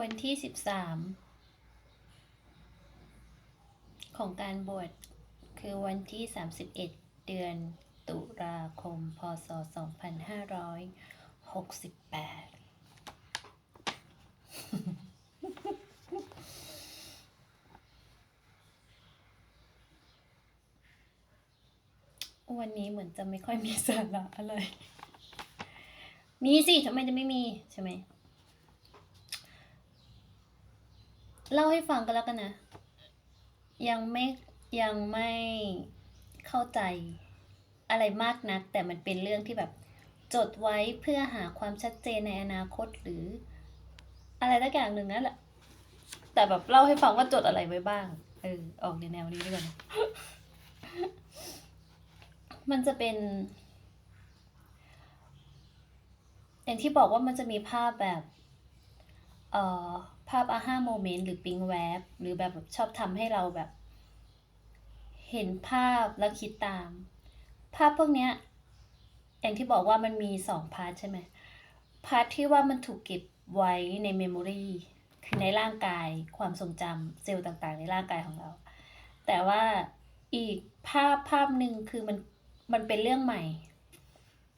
วันที่สิบสามของการบวชคือวันที่สามสิบเอ็ดเดือนตุลาคม พศสองพันห้าร้อยหกสิบแปดวันนี้เหมือนจะไม่ค่อยมีสาระอะไร มีสิทำไมจะไม่มีใช่ไหม เล่าให้ฟังกันแล้วกันนะ ยังไม่ยังไม่เข้าใจอะไรมากนัก แต่มันเป็นเรื่องที่แบบจดไว้เพื่อหาความชัดเจนในอนาคตหรือ อะไรสักอย่างหนึ่งนั่นแหละแต่แบบเล่าให้ฟังว่าจดอะไรไว้บ้าง เออ ออกในแนวนี้ด้วยกันนะมันจะเป็น อย่างที่บอกว่ามันจะมีภาพแบบ เอ่อ ภาพอาห้าโมเมนต์หรือปิงแวบหรือแบบชอบทำให้เราแบบ เห็นภาพแล้วคิดตาม ภาพพวกเนี้ยอย่างที่บอกว่ามันมีสองพาร์ทใช่ไหมพาร์ทที่ว่ามันถูกเก็บไว้ในเมมโมรีคือในร่างกายความทรงจำเซลล์ต่างๆ ในร่างกายของเรา แต่ว่าอีกภาพภาพหนึ่งคือมันมันเป็นเรื่องใหม่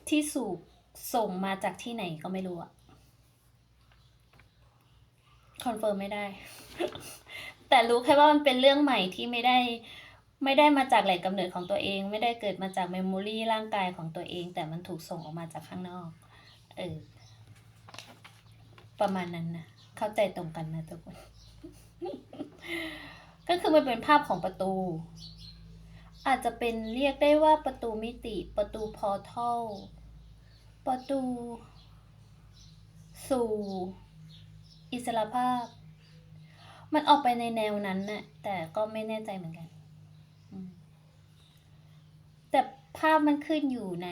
ที่สูบส่งมาจากที่ไหนก็ไม่รู้อะ คอนเฟิร์มไม่ได้ แต่รู้แค่ว่ามันเป็นเรื่องใหม่ที่ไม่ได้ไม่ได้มาจากแหล่งกำเนิดของตัวเอง ไม่ได้เกิดมาจากเมมโมรีร่างกายของตัวเอง แต่มันถูกส่งออกมาจากข้างนอกเออประมาณนั้นนะเข้าใจตรงกันนะทุกคนก็คือมันเป็นภาพของประตู อาจจะเป็นเรียกได้ว่าประตูมิติ ประตูพอร์ทัลประตูสู่ อิสระภาพ มันออกไปในแนวนั้นน่ะแต่ก็ไม่แน่ใจเหมือนกันแต่ภาพมันขึ้นอยู่ใน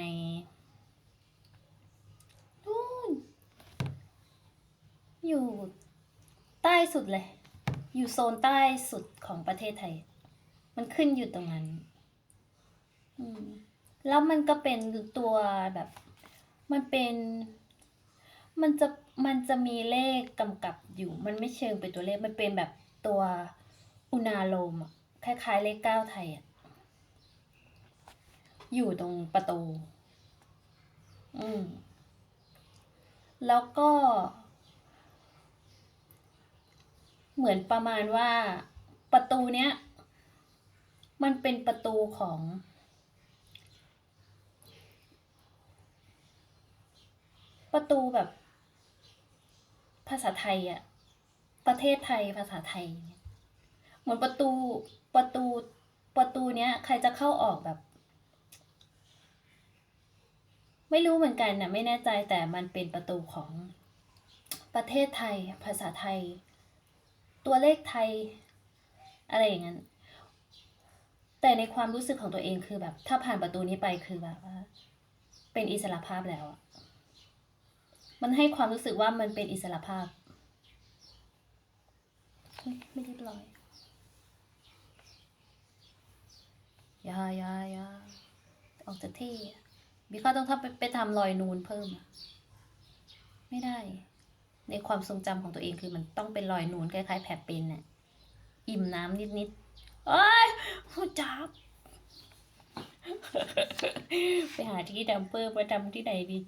นู่นอยู่ใต้สุดเลย อยู่โซนใต้สุดของประเทศไทย มันขึ้นอยู่ตรงนั้นแล้วมันก็เป็นตัวแบบ มันเป็น มันจะ มันจะมีเลขกำกับอยู่ มันไม่เชิงเป็นตัวเลข มันเป็นแบบตัวอุณาโลมอะคล้ายๆเลขเก้าไทยอะอยู่ตรงประตู อืม แล้วก็ เหมือนประมาณว่าประตูเนี้ย มันเป็นประตูของประตูแบบ ภาษาไทยอะประเทศไทยภาษาไทยเนี่ยเหมือนประตูประตูประตูเนี้ย ใครจะเข้าออกแบบ ไม่รู้เหมือนกันนะไม่แน่ใจแต่มันเป็นประตูของประเทศไทย ภาษาไทย ตัวเลขไทย อะไรอย่างนั้น แต่ในความรู้สึกของตัวเองคือแบบ ถ้าผ่านประตูนี้ไปคือแบบว่า เป็นอิสระภาพแล้วอะ มันให้ความรู้สึกว่ามันเป็นอิสระภาพเฮ้ยไม่เรียบร้อยอยาอยาอยาออกจากที่อะบีข้าต้องทำไปไปทำรอยนูนเพิ่มอะไม่ได้ ในความทรงจำของตัวเองคือมันต้องเป็นรอยนูนคล้ายๆแผลเป็นน่ะอิ่มน้ำนิดๆเอ้ยหูจับไปหาที่ดำเพิ่มไปทำที่ไหนดี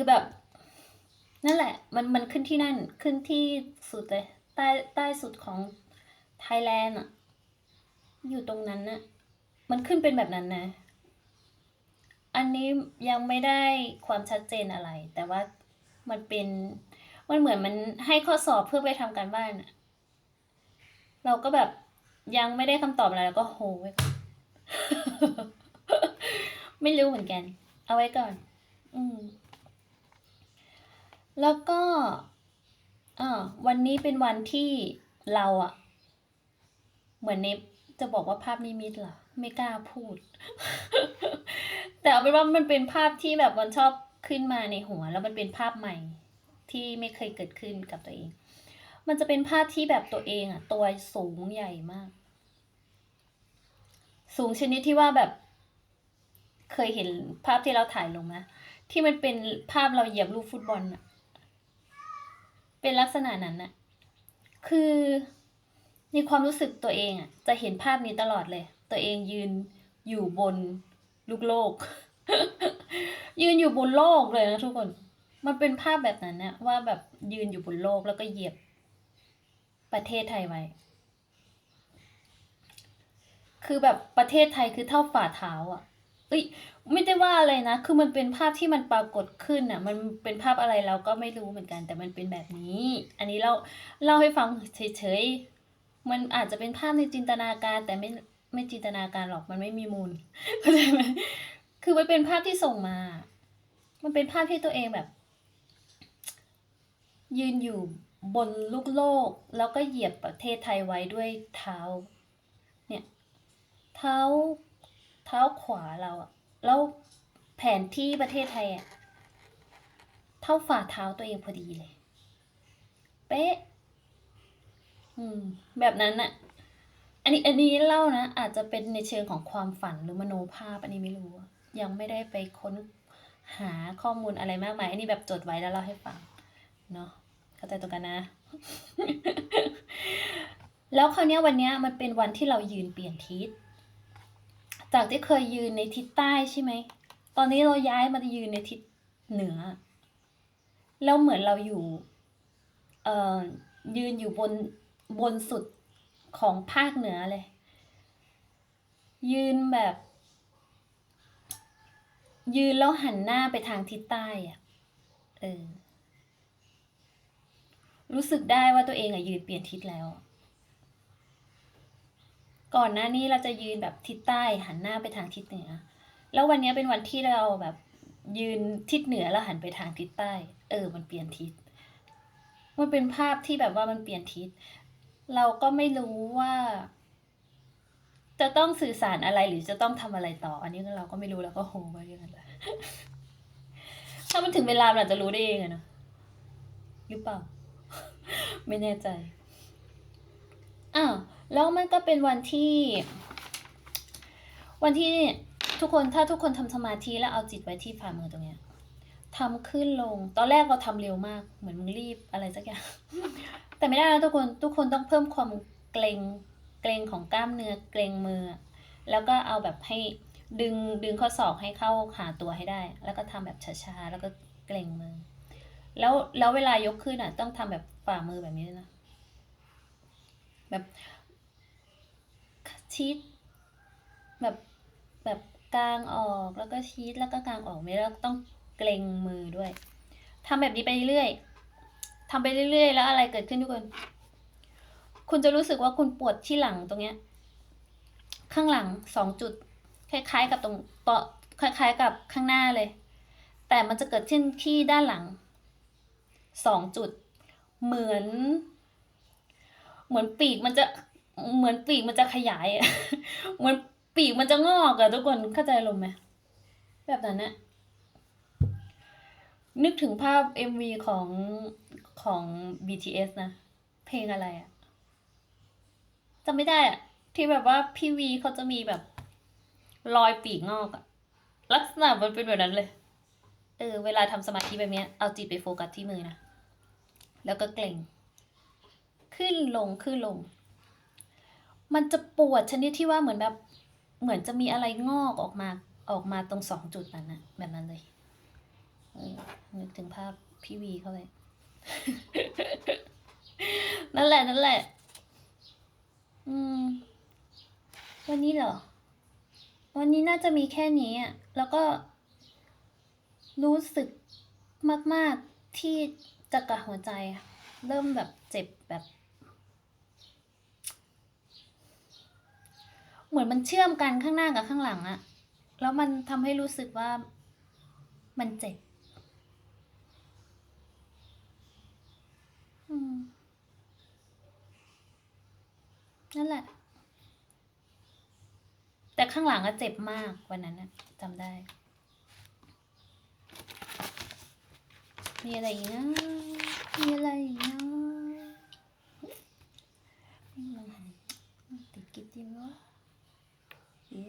คือแบบ นั่นแหละ มันมันขึ้นที่นั่นขึ้นที่สุดเลย ใต้ใต้สุดของไทยแลนด์อะ อยู่ตรงนั้นน่ะ มันขึ้นเป็นแบบนั้นนะ อันนี้ยังไม่ได้ความชัดเจนอะไร แต่ว่ามันเป็นมันเหมือนมันให้ข้อสอบเพื่อไปทำการบ้านอะเราก็แบบยังไม่ได้คำตอบอะไรแล้วก็โหไว้ก่อนไม่รู้เหมือนกัน เอาไว้ก่อน อืม แล้วก็อ่าวันนี้เป็นวันที่เราอะเหมือนเนฟจะบอกว่าภาพนิมิตเหรอไม่กล้าพูด แต่เอาเป็นว่ามันเป็นภาพที่แบบมันชอบขึ้นมาในหัว แล้วมันเป็นภาพใหม่ที่ไม่เคยเกิดขึ้นกับตัวเอง มันจะเป็นภาพที่แบบตัวเองอะตัวสูงใหญ่มาก สูงชนิดที่ว่าแบบเคยเห็นภาพที่เราถ่ายลงไหมที่มันเป็นภาพเราเหยียบลูกฟุตบอลอะ เป็นลักษณะนั้นน่ะ คือในความรู้สึกตัวเองอะ จะเห็นภาพนี้ตลอดเลย ตัวเองยืนอยู่บนลูกโลก ยืนอยู่บนโลกเลยนะทุกคน มันเป็นภาพแบบนั้นนะว่าแบบยืนอยู่บนโลกแล้วก็เหยียบประเทศไทยไว้ คือแบบประเทศไทยคือเท่าฝ่าเท้าอะ เอ้ยไม่ได้ว่าอะไรนะ คือมันเป็นภาพที่มันปรากฏขึ้นอะ มันเป็นภาพอะไรเราก็ไม่รู้เหมือนกัน แต่มันเป็นแบบนี้ อันนี้เราเล่าให้ฟังเฉยๆ มันอาจจะเป็นภาพในจินตนาการแต่ไม่ไม่จินตนาการหรอก มันไม่มีมูลเข้าใจไหมคือมันเป็นภาพที่ส่งมา มันเป็นภาพที่ตัวเองแบบ ยืนอยู่บนลูกโลก แล้วก็เหยียบประเทศไทยไว้ด้วยเท้า เนี่ย เท้า เท้าขวาเราอะแล้วแผนที่ประเทศไทยอะเท่าฝ่าเท้าตัวเองพอดีเลย เป๊ะ อืม แบบนั้นนะอันนี้อันนี้เล่านะ อาจจะเป็นในเชิงของความฝันหรือมโนภาพ อันนี้ไม่รู้ ยังไม่ได้ไปค้นหาข้อมูลอะไรมากมาย อันนี้แบบจดไว้แล้วเล่าให้ฟัง เนาะเข้าใจตรงกันนะ แล้วคราวนี้วันนี้มันเป็นวันที่เรายืนเปลี่ยนทิศ จากที่เคยยืนในทิศใต้ใช่ไหม ตอนนี้เราย้ายมายืนในทิศเหนือ แล้วเหมือนเราอยู่ เอ่อ ยืนอยู่บนบนสุดของภาคเหนือเลย ยืนแบบ ยืนแล้วหันหน้าไปทางทิศใต้อะเออ รู้สึกได้ว่าตัวเองอะยืนเปลี่ยนทิศแล้ว ก่อนหน้านี้เราจะยืนแบบทิศใต้หันหน้าไปทางทิศเหนือ แล้ววันนี้เป็นวันที่เราแบบยืนทิศเหนือแล้วหันไปทางทิศใต้ เออ มันเปลี่ยนทิศ มันเป็นภาพที่แบบว่ามันเปลี่ยนทิศ เราก็ไม่รู้ว่า จะต้องสื่อสารอะไรหรือจะต้องทำอะไรต่อ อันนี้เราก็ไม่รู้เราก็โฮไว้อย่างนั้นแหละถ้ามันถึงเวลาเราจะรู้ได้เองอะเนาะหรือเปล่า ไม่แน่ใจ อ้าว แล้วมันก็เป็นวันที่ วันที่ทุกคนถ้าทุกคนทำสมาธิแล้วเอาจิตไว้ที่ฝ่ามือตรงเนี้ยทำขึ้นลง ตอนแรกเราทำเร็วมาก เหมือนมึงรีบอะไรสักอย่าง แต่ไม่ได้นะทุกคน ทุกคนต้องเพิ่มความเกรงเกรงของกล้ามเนื้อ เกรงมือ แล้วก็เอาแบบให้ดึงดึงข้อศอกให้เข้าหาตัวให้ได้ แล้วก็ทำแบบช้าๆ แล้วก็เกรงมือ แล้วแล้วเวลายกขึ้นอะ ต้องทำแบบฝ่ามือแบบนี้นะ แบบ ชิด แบบแบบกลางออกแล้วก็ชีดแล้วก็กลางออกไม่แล้วต้องเกรงมือด้วยทำแบบนี้ไปเรื่อยๆทำไปเรื่อย ๆ แล้วอะไรเกิดขึ้นทุกคน คุณจะรู้สึกว่าคุณปวดที่หลังตรงเนี้ย ข้างหลังสองจุด คล้าย ๆ กับตรงต่อคล้าย ๆ กับข้างหน้าเลย แต่มันจะเกิดขึ้นที่ด้านหลังสองจุด เหมือน เหมือนปีกมันจะ เหมือนปีกมันจะขยาย เหมือนปีกมันจะงอกอะทุกคนเข้าใจลมไหมแบบนั้นนะนึกถึงภาพ MV ของของ BTS นะ เพลงอะไรอะจำไม่ได้อะที่แบบว่าพี่วีเขาจะมีแบบรอยปีกงอกอะลักษณะมันเป็นแบบนั้นเลย เออ เวลาทำสมาธิแบบนี้เอาจิตไปโฟกัสที่มือนะ แล้วก็เกร็ง ขึ้นลงขึ้นลง มันจะปวดชนิดที่ว่าเหมือนแบบเหมือนจะมีอะไรงอกออกมาออกมาตรงสองจุดนั้นนะแบบนั้นเลยนึกถึงภาพพี่วีเขาเลย นั่นแหละนั่นแหละ อืม วันนี้เหรอ วันนี้น่าจะมีแค่นี้อะ แล้วก็ รู้สึกมาก ๆที่จะกระหัวใจ เริ่มแบบเจ็บแบบ เหมือนมันเชื่อมกันข้างหน้ากับข้างหลังอะแล้วมันทำให้รู้สึกว่ามันเจ็บนั่นแหละ แต่ข้างหลังอะเจ็บมากวันนั้นอะจำได้ มีอะไรอีกนะ มีอะไรอีกนะมันติดกิ๊บดีไหมวะ เย้